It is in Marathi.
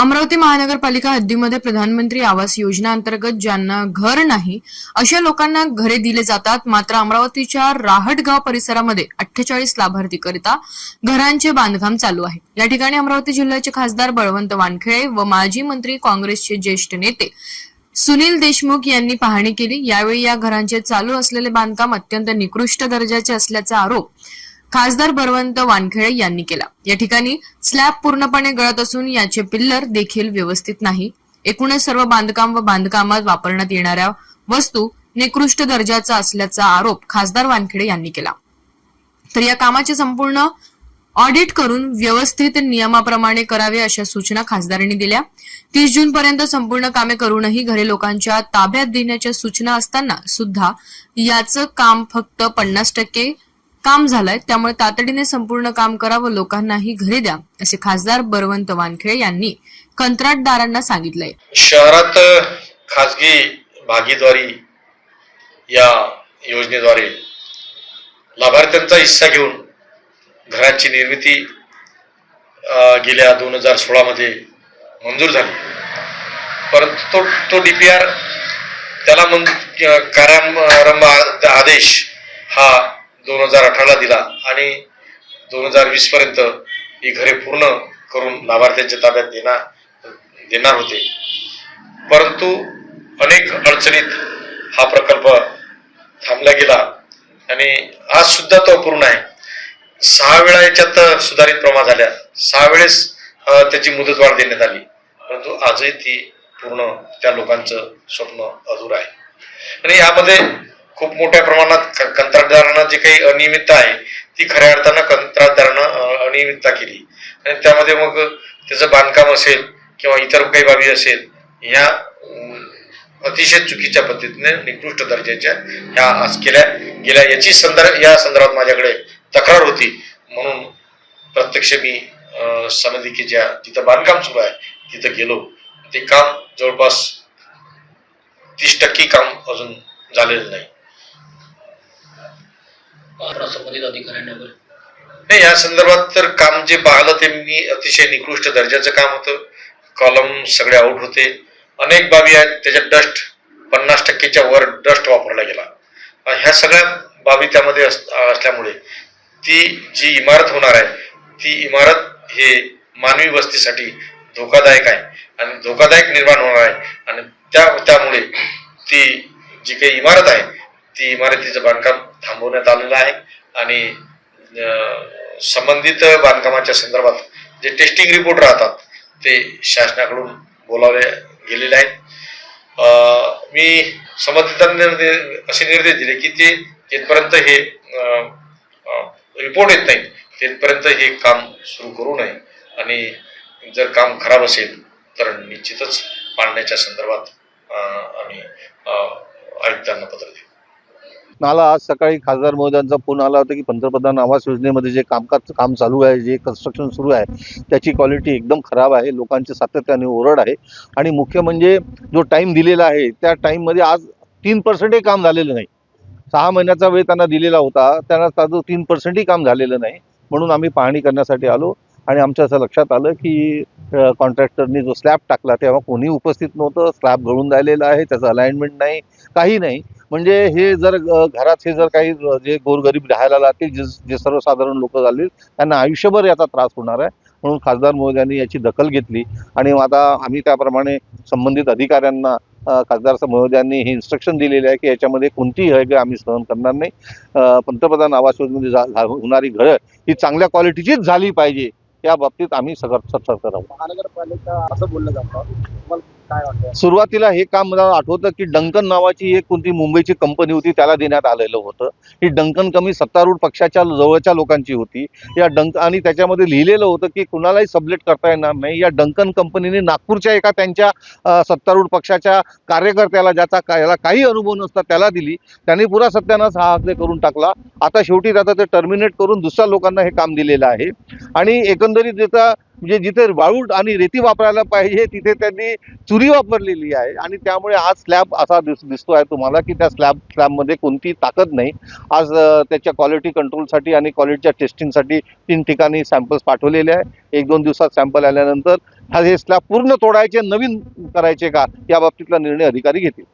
अमरावती महानगरपालिका हद्दीमध्ये प्रधानमंत्री आवास योजना अंतर्गत ज्यांना घर नाही अशा लोकांना घरे दिले जातात. मात्र अमरावतीच्या राहटगाव परिसरामध्ये अठ्ठेचाळीस लाभार्थीकरिता घरांचे बांधकाम चालू आहे. या ठिकाणी अमरावती जिल्ह्याचे खासदार बळवंत वानखेळे व माजी मंत्री काँग्रेसचे ज्येष्ठ नेते सुनील देशमुख यांनी पाहणी केली. यावेळी या घरांचे चालू असलेले बांधकाम अत्यंत निकृष्ट दर्जाचे असल्याचा आरोप खासदार बरवंत वानखेडे यांनी केला. या ठिकाणी स्लॅब पूर्णपणे गळत असून याचे पिल्लर देखील व्यवस्थित नाही. एकूणच सर्व बांधकाम व बांधकामात वापरण्यात येणाऱ्या वस्तू निकृष्ट दर्जाचा असल्याचा आरोप खासदार वानखेडे यांनी केला. तर या कामाचे संपूर्ण ऑडिट करून व्यवस्थित नियमाप्रमाणे करावे अशा सूचना खासदारांनी दिल्या. तीस जून पर्यंत संपूर्ण कामे करूनही घरे लोकांच्या ताब्यात देण्याच्या सूचना असताना सुद्धा याचं काम फक्त पन्नास टक्के काम झालंय त्यामुळे तातडीने संपूर्ण काम करा व लोकांनाही घरी द्या असे खासदार बळवंत वानखेडे यांनी कंत्राटदारांना सांगितलंय. शहरात खाजगी भागीद्वारी या योजनेद्वारे लाभार्थ्यांचा हिस्सा घेऊन घरांची निर्मिती गेल्या दोन हजार सोळामध्ये मंजूर झाली. परंतु तो तो डी पी आर त्याला मन कार्यारंभ आदेश हा दोन हजार अठराला दिला आणि दोन हजार वीस पर्यंत ही घरे पूर्ण करून लाभार्थ्यांच्या ताब्यात देणार देणार होते. परंतु अनेक अडचणीत हा प्रकल्प थांबला गेला आणि आज सुद्धा तो अपूर्ण आहे. सहा वेळा याच्यात सुधारित प्रमाण झाल्या. सहा वेळेस त्याची मुदतवाढ देण्यात आली. परंतु आजही ती पूर्ण त्या लोकांचं स्वप्न अधूर आहे. आणि यामध्ये खूप मोठ्या प्रमाणात क- कंत्राटदारांना जी काही अनियमितता आहे ती खऱ्या अर्थानं कंत्राटदारांना अनियमितता केली. आणि त्यामध्ये मग त्याचं बांधकाम असेल किंवा इतर काही बाबी असेल ह्या अतिशय चुकीच्या पद्धतीने निकृष्ट दर्जाच्या ह्या आज केल्या गेल्या. याची संदर्भ या संदर्भात माझ्याकडे तक्रार होती. म्हणून प्रत्यक्ष मी अं, सनदिकेच्या जिथं बांधकाम सुरू आहे तिथं गेलो. ते काम जवळपास तीस टक्के काम अजून झालेलं नाही. संबंधित अधिकाऱ्यांना वगैरे नाही या संदर्भात तर काम जे पाहिलं ते मी अतिशय निकृष्ट दर्जाचं काम होतं. कॉलम सगळे आउट होते. अनेक बाबी आहेत त्याच्यात डस्ट पन्नास टक्केच्या वर डस्ट वापरला गेला. ह्या सगळ्या बाबी त्यामध्ये अस- असल्यामुळे ती जी इमारत होणार आहे ती इमारत हे मानवी वस्तीसाठी धोकादायक आहे. आणि धोकादायक निर्माण होणार आहे. आणि त्या त्यामुळे ती जी काही इमारत आहे ती इमारतीचं बांधकाम थांबवण्यात आलेलं आहे. आणि संबंधित बांधकामाच्या संदर्भात जे टेस्टिंग रिपोर्ट राहतात ते शासनाकडून बोलावले गेलेले आहेत. मी संबंधितांना असे निर्देश दिले की ते तिथपर्यंत हे रिपोर्ट येत नाही तिथपर्यंत हे काम सुरू करू नये. आणि जर काम खराब असेल तर निश्चितच पाडण्याच्या संदर्भात आम्ही आयुक्तांना पत्र देऊ. मला आज सकाळी खासदार महोदयांचा फोन आला होता की पंतप्रधान आवास योजनेमध्ये जे कामकाज काम चालू आहे जे कन्स्ट्रक्शन सुरू आहे त्याची क्वालिटी एकदम खराब आहे लोकांची सातत्याने ओरड आहे. आणि मुख्य म्हणजे जो टाईम दिलेला आहे त्या टाईममध्ये आज तीन पर्सेंटही काम झालेलं नाही. सहा महिन्याचा वेळ त्यांना दिलेला होता त्यांना त्याचं तीन पर्सेंटही काम झालेलं नाही. म्हणून आम्ही पाहणी करण्यासाठी आलो आणि आमच्या असं लक्षात आलं की कॉन्ट्रॅक्टरनी जो स्लॅब टाकला तेव्हा कोणी उपस्थित नव्हतं. स्लॅब गळून राहिलेला आहे त्याचं अलाइनमेंट नाही काही नाही. म्हणजे हे जर घरात हे जर काही जे गोरगरीब राहायला लागतील जे जे सर्वसाधारण लोक झाले त्यांना आयुष्यभर याचा त्रास होणार आहे. म्हणून खासदार महोदयांनी याची दखल घेतली. आणि आता आम्ही त्याप्रमाणे संबंधित अधिकाऱ्यांना खासदार महोदयांनी हे इन्स्ट्रक्शन दिलेले आहे की याच्यामध्ये कोणतीही हयगय आम्ही सहन करणार नाही. पंतप्रधान आवास योजनेमध्ये झा- होणारी घरं ही चांगल्या क्वालिटीचीच झाली पाहिजे. या बाबतीत आम्ही सगळं सतर्क राहू. महानगरपालिका असं बोललं जातं. सुरुवातीला हे काम मला आठवतं की डंकन नावाची एक कोणती मुंबईची कंपनी होती त्याला देण्यात आलेलं होतं. ही डंकन कमी सत्तारूढ पक्षाच्या जवळच्या लोकांची होती. या डंक आणि त्याच्यामध्ये लिहिलेलं होतं की कुणालाही सबलेट करता येणार नाही. या डंकन कंपनीने नागपूरच्या एका त्यांच्या सत्तारूढ पक्षाच्या कार्यकर्त्याला ज्याचा का- याला काही अनुभव नसता त्याला दिली. त्यांनी पुरा सत्यानाच हा हक्क करून टाकला. आता शेवटी त्याचं ते टर्मिनेट करून दुसऱ्या लोकांना हे काम दिलेलं आहे. आणि एकंदरीत त्याचा म्हणजे जिथे वाळू आणि रेती वापरायला पाहिजे तिथे त्यांनी चुरी वापरलेली आहे. आणि त्यामुळे आज स्लॅब असा दिस दिसतो आहे तुम्हाला की त्या स्लॅब स्लॅबमध्ये कोणती ताकद नाही. आज त्याच्या क्वालिटी कंट्रोलसाठी आणि क्वालिटीच्या टेस्टिंगसाठी तीन ठिकाणी सॅम्पल्स पाठवलेले आहे. एक दोन दिवसात सॅम्पल आल्यानंतर हा हे स्लॅब पूर्ण तोडायचे नवीन करायचे का? या बाबतीतला निर्णय अधिकारी घेतील.